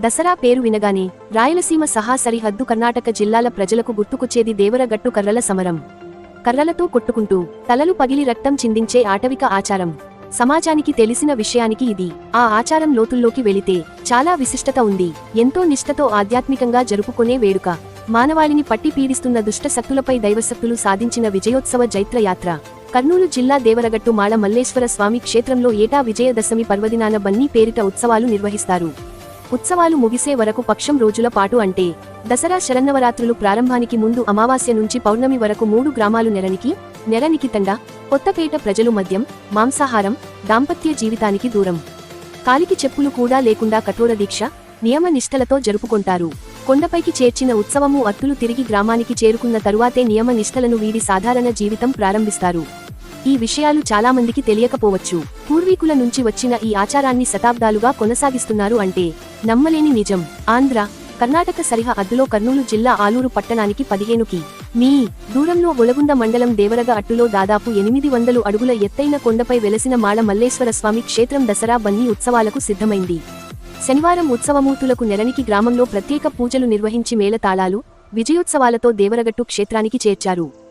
దసరా పేరు వినగానే రాయలసీమ సహా సరిహద్దు కర్ణాటక జిల్లాల ప్రజలకు గుర్తుకొచ్చేది దేవరగట్టు కర్రల సమరం. కర్రలతో కొట్టుకుంటూ తలలు పగిలి రక్తం చిందించే ఆటవిక ఆచారం. సమాజానికి తెలిసిన విషయానికి ఇది. ఆ ఆచారం లోతుల్లోకి వెళితే చాలా విశిష్టత ఉంది. ఎంతో నిష్ఠతో ఆధ్యాత్మికంగా జరుపుకునే వేడుక. మానవాళిని పట్టి పీడిస్తున్న దుష్ట శక్తులపై దైవశక్తులు సాధించిన విజయోత్సవ జైత్రయాత్ర. కర్నూలు జిల్లా దేవరగట్టు మాళ మల్లేశ్వర స్వామి క్షేత్రంలో ఏటా విజయదశమి పర్వదినాన బన్నీ పేరిట ఉత్సవాలు నిర్వహిస్తారు. ఉత్సవాలు ముగిసే వరకు పక్షం రోజుల పాటు అంటే దసరా శరన్నవరాత్రులు ప్రారంభానికి ముందు అమావాస్య నుంచి పౌర్ణమి వరకు మూడు గ్రామాలు నెరనికి నెలనికితంగా కొత్తపేట ప్రజలు మద్యం మాంసాహారం దాంపత్య జీవితానికి దూరం. కాలికి చెప్పులు కూడా లేకుండా కఠోర దీక్ష నియమ నిష్టలతో జరుపుకుంటారు. కొండపైకి చేర్చిన ఉత్సవము అత్తులు తిరిగి గ్రామానికి చేరుకున్న తరువాతే నియమ నిష్టలను వీడి సాధారణ జీవితం ప్రారంభిస్తారు. ఈ విషయాలు చాలామందికి తెలియకపోవచ్చు. పూర్వీకుల నుంచి వచ్చిన ఈ ఆచారాన్ని శతాబ్దాలుగా కొనసాగిస్తున్నారు అంటే నమ్మలేని నిజం. ఆంధ్ర కర్ణాటక సరిహ అద్దులో కర్నూలు జిల్లా ఆలూరు పట్టణానికి పదిహేనుకి. మీ దూరంలో ఒలగుంద మండలం దేవరగ అట్టులో దాదాపు ఎనిమిది వందలు అడుగుల ఎత్తైన కొండపై వెలసిన మాళ మల్లేశ్వర స్వామి క్షేత్రం దసరా బన్నీ ఉత్సవాలకు సిద్ధమైంది. శనివారం ఉత్సవమూర్తులకు నెలనికి గ్రామంలో ప్రత్యేక పూజలు నిర్వహించి మేళతాళాలు విజయోత్సవాలతో దేవరగట్టు క్షేత్రానికి చేర్చారు.